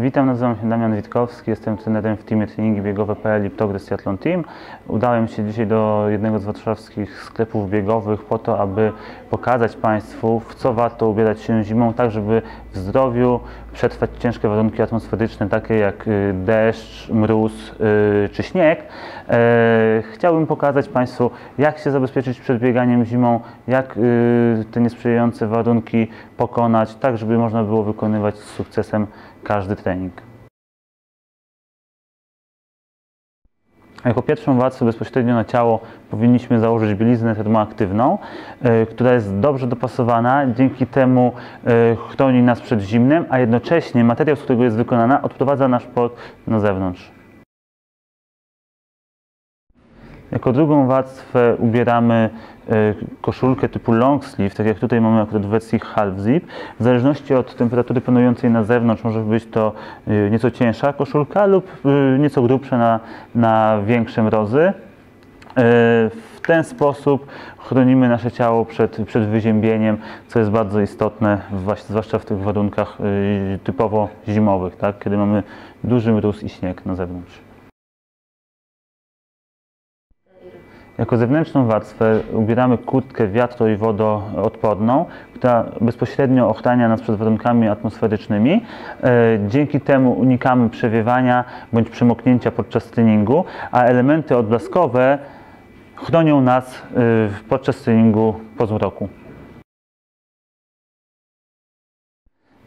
Witam, nazywam się Damian Witkowski, jestem trenerem w teamie treningi biegowe.pl i Progress Triathlon Team. Udałem się dzisiaj do jednego z warszawskich sklepów biegowych po to, aby pokazać Państwu, w co warto ubierać się zimą, tak żeby w zdrowiu przetrwać ciężkie warunki atmosferyczne, takie jak y, deszcz, mróz y, czy śnieg. E, Chciałbym pokazać Państwu, jak się zabezpieczyć przed bieganiem zimą, jak y, te niesprzyjające warunki pokonać, tak żeby można było wykonywać z sukcesem każdy trening. Jako pierwszą warstwę bezpośrednio na ciało powinniśmy założyć bieliznę termoaktywną, y, która jest dobrze dopasowana, dzięki temu y, chroni nas przed zimnem, a jednocześnie materiał, z którego jest wykonana, odprowadza nasz pot na zewnątrz. Jako drugą warstwę ubieramy y, koszulkę typu long sleeve, tak jak tutaj mamy akurat w wersji half zip. W zależności od temperatury panującej na zewnątrz może być to y, nieco cięższa koszulka lub y, nieco grubsza na, na większe mrozy. W ten sposób chronimy nasze ciało przed, przed wyziębieniem, co jest bardzo istotne, zwłaszcza w tych warunkach typowo zimowych, tak? kiedy mamy duży mróz i śnieg na zewnątrz. Jako zewnętrzną warstwę ubieramy kurtkę wiatro i wodoodporną, która bezpośrednio ochrania nas przed warunkami atmosferycznymi. E, Dzięki temu unikamy przewiewania bądź przemoknięcia podczas treningu, a elementy odblaskowe chronią nas e, podczas treningu po zmroku.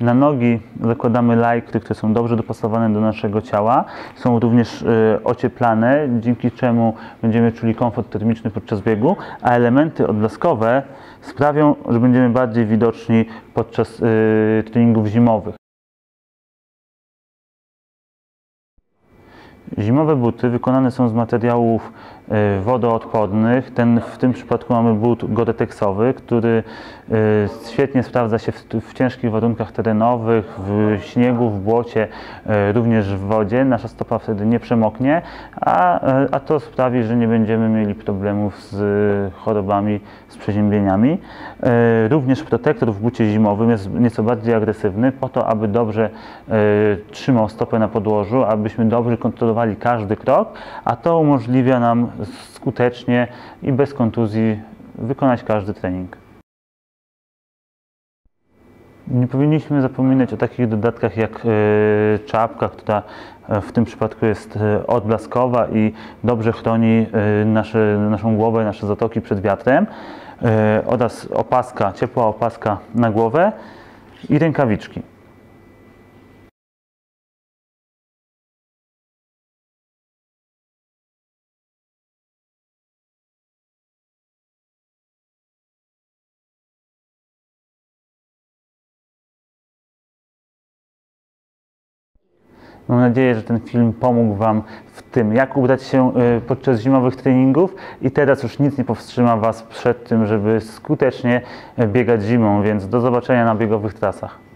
Na nogi zakładamy lajkry, które są dobrze dopasowane do naszego ciała. Są również e, ocieplane, dzięki czemu będziemy czuli komfort termiczny podczas biegu, a elementy odblaskowe sprawią, że będziemy bardziej widoczni podczas e, treningów zimowych. Zimowe buty wykonane są z materiałów e, wodoodpornych. Ten, w tym przypadku mamy but Gore-Texowy, który e, świetnie sprawdza się w, w ciężkich warunkach terenowych, w śniegu, w błocie, e, również w wodzie. Nasza stopa wtedy nie przemoknie, a, a to sprawi, że nie będziemy mieli problemów z chorobami, z przeziębieniami. Również protektor w bucie zimowym jest nieco bardziej agresywny, po to, aby dobrze trzymał stopę na podłożu, abyśmy dobrze kontrolowali każdy krok, a to umożliwia nam skutecznie i bez kontuzji wykonać każdy trening. Nie powinniśmy zapominać o takich dodatkach jak e, czapka, która e, w tym przypadku jest e, odblaskowa i dobrze chroni nasze, naszą głowę, nasze zatoki przed wiatrem oraz opaska, ciepła opaska na głowę i rękawiczki. Mam nadzieję, że ten film pomógł Wam w tym, jak ubrać się y, podczas zimowych treningów i teraz już nic nie powstrzyma Was przed tym, żeby skutecznie y, biegać zimą, więc do zobaczenia na biegowych trasach.